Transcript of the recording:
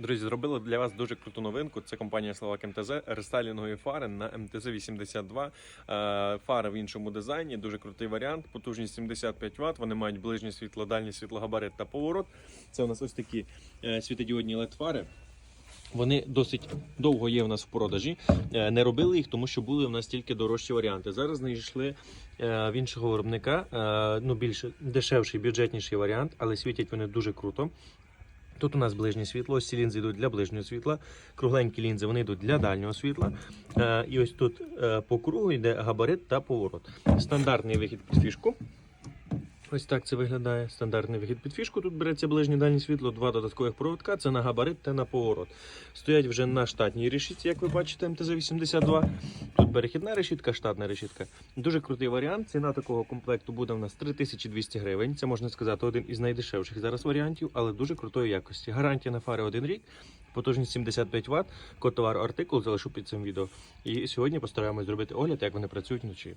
Друзі, зробили для вас дуже круту новинку. Це компанія Словак МТЗ, рестайлінгові фари на МТЗ 82. Е, Фари в іншому дизайні, дуже крутий варіант. Потужність 75 Вт. Вони мають ближнє світло, дальній світлогабарит та поворот. Це у нас ось такі е, світодіодні led фари. Вони досить довго є в нас в продажі. Е, Не робили їх, тому що були в нас тільки дорожчі варіанти. Зараз знайшли в іншого виробника ну, більш дешевший, бюджетніший варіант, але світять вони дуже круто. Тут у нас ближнє світло, ось ці лінзи йдуть для ближнього світла, кругленькі лінзи вони йдуть для дальнього світла. Е, і ось тут е, по кругу йде габарит та поворот. Стандартний вихід під фішку. Ось так це виглядає. Стандартний вихід під фішку. Тут береться ближнє дальнє світло, два додаткових проводка. Це на габарит та на поворот. Стоять вже на штатній решітці, як ви бачите, МТЗ-82. Тут перехідна решітка, штатна решітка. Дуже крутий варіант. Ціна такого комплекту буде в нас 3200 гривень. Це можна сказати один із найдешевших зараз варіантів, але дуже крутої якості. Гарантія на фари один рік. Потужність 75 Вт, код товар артикул залишу під цим відео. І сьогодні постараємось зробити огляд, як вони працюють вночі.